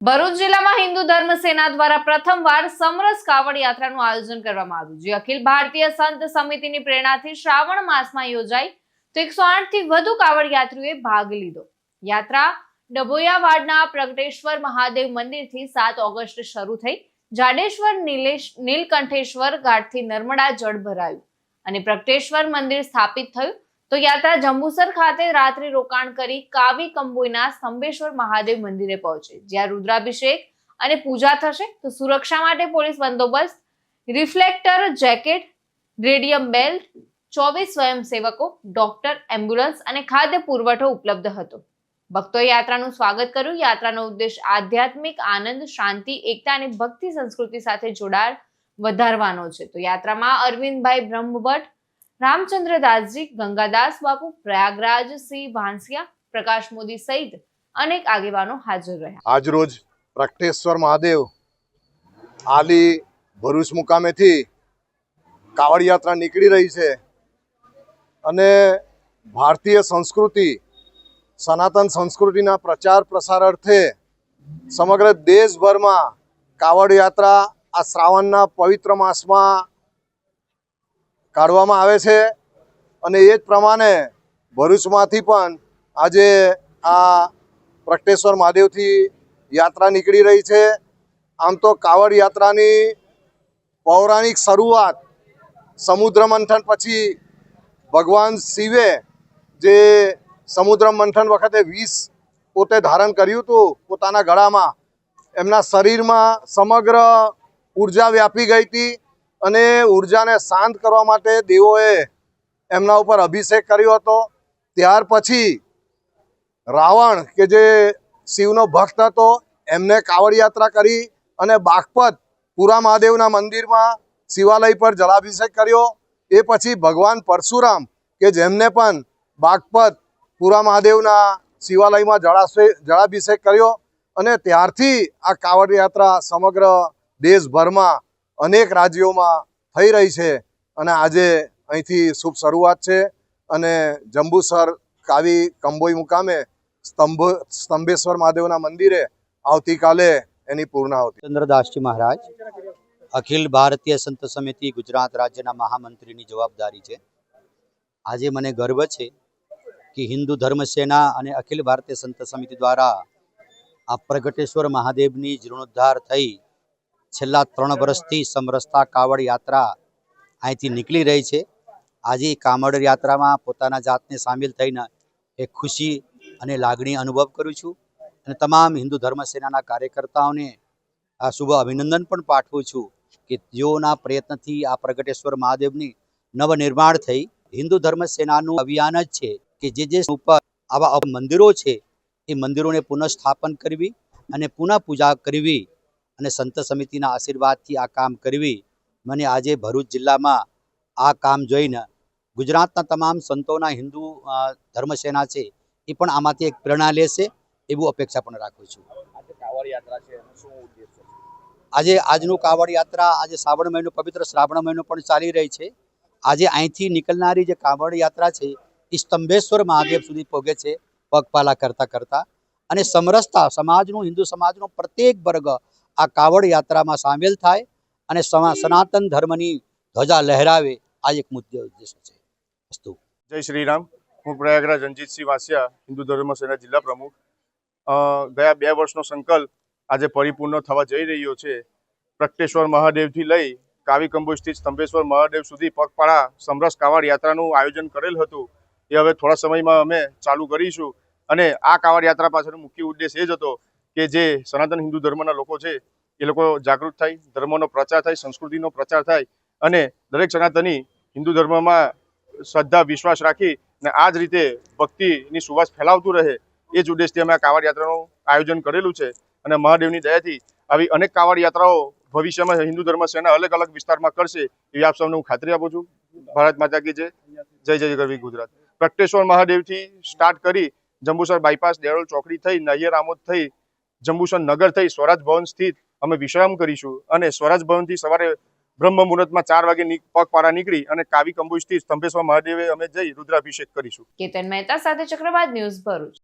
ભરૂચ જિલ્લામાં હિન્દુ ધર્મ સેના દ્વારા પ્રથમવાર સમરસ કાવડ યાત્રાનું આયોજન કરવામાં આવ્યું. જે અખિલ ભારતીય સંત સમિતિની પ્રેરણાથી શ્રાવણ માસમાં યોજાઈ તો એકસો થી વધુ કાવડ યાત્રીઓએ ભાગ લીધો. યાત્રા ડભોયાવાડના પ્રગટેશ્વર મહાદેવ મંદિરથી સાત ઓગસ્ટ શરૂ થઈ. જાડેશ્વર નીલેશ, નીલકંઠેશ્વર ઘાટથી નર્મદા જળ ભરાયું અને પ્રગટેશ્વર મંદિર સ્થાપિત થયું. તો યાત્રા જંબુસર ખાતે રાત્રિ રોકાણ કરી કાવી કંબોઈના સ્તંભેશ્વર મહાદેવ મંદિરે પહોંચે. જ્યાં રુદ્રાભિષેક અને પૂજા થશે, તો સુરક્ષા માટે પોલીસ બંદોબસ્ત, રિફ્લેક્ટર જેકેટ, રેડિયમ બેલ્ટ, ચોવીસ સ્વયંસેવકો, ડોક્ટર, એમ્બ્યુલન્સ અને ખાદ્ય પુરવઠો ઉપલબ્ધ હતો. ભક્તોએ યાત્રાનું સ્વાગત કર્યું. યાત્રાનો ઉદ્દેશ આધ્યાત્મિક આનંદ, શાંતિ, એકતા અને ભક્તિ સંસ્કૃતિ સાથે જોડાણ વધારવાનો છે. તો યાત્રામાં અરવિંદભાઈ બ્રહ્મભટ્ટ રામચંદ્ર દાસજી ગંગાદાસ બાપુ, પ્રયાગરાજ સિંહ ભાંસિયા પ્રકાશ મોદી સહિત અનેક આગેવાનો હાજર રહ્યા. આજરોજ પ્રગટેશ્વર મહાદેવ આલી ભરૂચ મુકામેથી કાવડ યાત્રા નીકળી રહી છે અને ભારતીય સંસ્કૃતિ, સનાતન સંસ્કૃતિના પ્રચાર પ્રસાર અર્થે સમગ્ર દેશભરમાં કાવડ યાત્રા આ શ્રાવણના પવિત્ર માસમાં કાઢવામાં આવે છે અને એ જ પ્રમાણે ભરૂચમાંથી પણ આજે આ પ્રકટેશ્વર મહાદેવથી યાત્રા નીકળી રહી છે. આમ તો કાવડ યાત્રાની પૌરાણિક શરૂઆત સમુદ્ર મંથન પછી ભગવાન શિવે જે સમુદ્ર મંથન વખતે વિષ પોતે ધારણ કર્યું હતું પોતાના ગળામાં, એમના શરીરમાં સમગ્ર ઊર્જા વ્યાપી ગઈ હતી. અને ઉર્જાને શાંત કરવા માટે દેવોએ એમના ઉપર અભિષેક કર્યો હતો. ત્યાર પછી રાવણ, કે જે શિવનો ભક્ત હતો, એમને કાવડ યાત્રા કરી અને બાગપત પુરા મહાદેવના મંદિરમાં શિવાલય પર જલાભિષેક કર્યો. એ પછી ભગવાન પરશુરામ, કે જેમને પણ બાગપત પુરા મહાદેવના શિવાલયમાં જળાશય, જળાભિષેક કર્યો. અને ત્યારથી આ કાવડ યાત્રા સમગ્ર દેશભરમાં અનેક રાજ્યોમાં થઈ રહી છે અને આજે અહીંથી શુભ શરૂઆત છે અને જંબુસર કાવી કંબોઈ મુકામે સ્તંભ, સ્તંભેશ્વર મહાદેવના મંદિરે આવતીકાલે એની પૂર્ણાહુતિ. ચંદ્રદાસજી મહારાજ, અખિલ ભારતીય સંત સમિતિ ગુજરાત રાજ્યના મહામંત્રીની જવાબદારી છે. આજે મને ગર્વ છે કે હિન્દુ ધર્મ સેના અને અખિલ ભારતીય સંત સમિતિ દ્વારા આ પ્રગટેશ્વર મહાદેવની જીર્ણોદ્ધાર થઈ છેલ્લા ત્રણ વર્ષથી સમરસતા કાવડ યાત્રા અહીંથી નીકળી રહી છે. આજે કામડ યાત્રામાં પોતાના જાતને સામેલ થઈને એક ખુશી અને લાગણી અનુભવ કરું છું અને તમામ હિન્દુ ધર્મ સેનાના કાર્યકર્તાઓને આ શુભ અભિનંદન પણ પાઠવું છું કે જેઓના પ્રયત્નથી આ પ્રગટેશ્વર મહાદેવની નવનિર્માણ થઈ. હિન્દુ ધર્મ સેનાનું અભિયાન જ છે કે જે જે ઉપર આવા મંદિરો છે એ મંદિરોને પુનઃસ્થાપન કરવી અને પુનઃ પૂજા કરવી અને સંત સમિતિના આશીર્વાદથી આ કામ કરવી. મને આજે ભરૂચ જિલ્લામાં આ કામ જોઈને ગુજરાતના તમામ સંતોના હિન્દુ ધર્મસેના છે એ પણ આમાંથી એક પ્રેરણા લેશે એવું અપેક્ષા પણ રાખું છું. આજે આજનું કાવડ યાત્રા આજે શ્રાવણ મહિનો પવિત્ર શ્રાવણ મહિનો પણ ચાલી રહી છે. આજે અહીંથી નીકળનારી જે કાવડ યાત્રા છે એ સ્તંભેશ્વર મહાદેવ સુધી પહોંચે છે પગપાલા કરતા કરતા. અને સમરસતા સમાજનું હિન્દુ સમાજનો પ્રત્યેક વર્ગ આ કાવડ યાત્રામાં સામેલ થાય અને સનાતન ધર્મની ધ્વજા લહેરાવે આ એક મુખ્ય ઉદ્દેશ છે જય શ્રી રામ હું પ્રયાગરાજ રણજીતસિંહ વાસિયા હિન્દુ ધર્મ સેના જિલ્લા પ્રમુખ. અ, ગયા બે વર્ષનો સંકલ્પ આજે પરિપૂર્ણ થવા જઈ રહ્યો છે. પ્રગટેશ્વર મહાદેવથી લઈ કાવી સ્થિત સ્તંભેશ્વર મહાદેવ સુધી પગપાળા સમરસ કાવડ યાત્રાનું આયોજન કરેલ હતું. એ હવે થોડા સમયમાં અમે ચાલુ કરીશું. અને આ કાવડ યાત્રા પાછળનો મુખ્ય ઉદ્દેશ એ જ હતો કે જે સનાતન હિન્દુ ધર્મના લોકો છે, એ લોકો જાગૃત થાય, ધર્મનો પ્રચાર થાય, સંસ્કૃતિનો પ્રચાર થાય અને દરેક સનાતની હિન્દુ ધર્મમાં શ્રદ્ધા, વિશ્વાસ રાખી અને આ જ રીતે ભક્તિની સુવાસ ફેલાવતું રહે એ જ ઉદ્દેશથી અમે આ કાવડ યાત્રાનું આયોજન કરેલું છે અને મહાદેવની દયાથી આવી અનેક કાવડ યાત્રાઓ ભવિષ્યમાં હિન્દુ ધર્મ સેના અલગ અલગ વિસ્તારમાં કરશે એવી આપ સૌને હું ખાતરી આપું છું. ભારત માતા કી જય. જય જય ગરવી ગુજરાત. પ્રગટેશ્વર મહાદેવથી સ્ટાર્ટ કરી જંબુસર બાયપાસ દેરોલ ચોકડી થઈ, નૈયર આમોદ થઈ જંબુસર નગર થઈ સ્વરાજ ભવન સ્થિત અમે વિશ્રામ કરીશું અને સ્વરાજ ભવનથી સવારે બ્રહ્મ મુહૂર્તમાં ચાર વાગે પગપાળા નીકળી અને કાવી કંબુજથી સ્તંભેશ્વર મહાદેવે અમે જઈ રુદ્રાભિષેક કરીશું. કેતન મહેતા સાથે ચક્રવાત ન્યૂઝ ભરૂચ.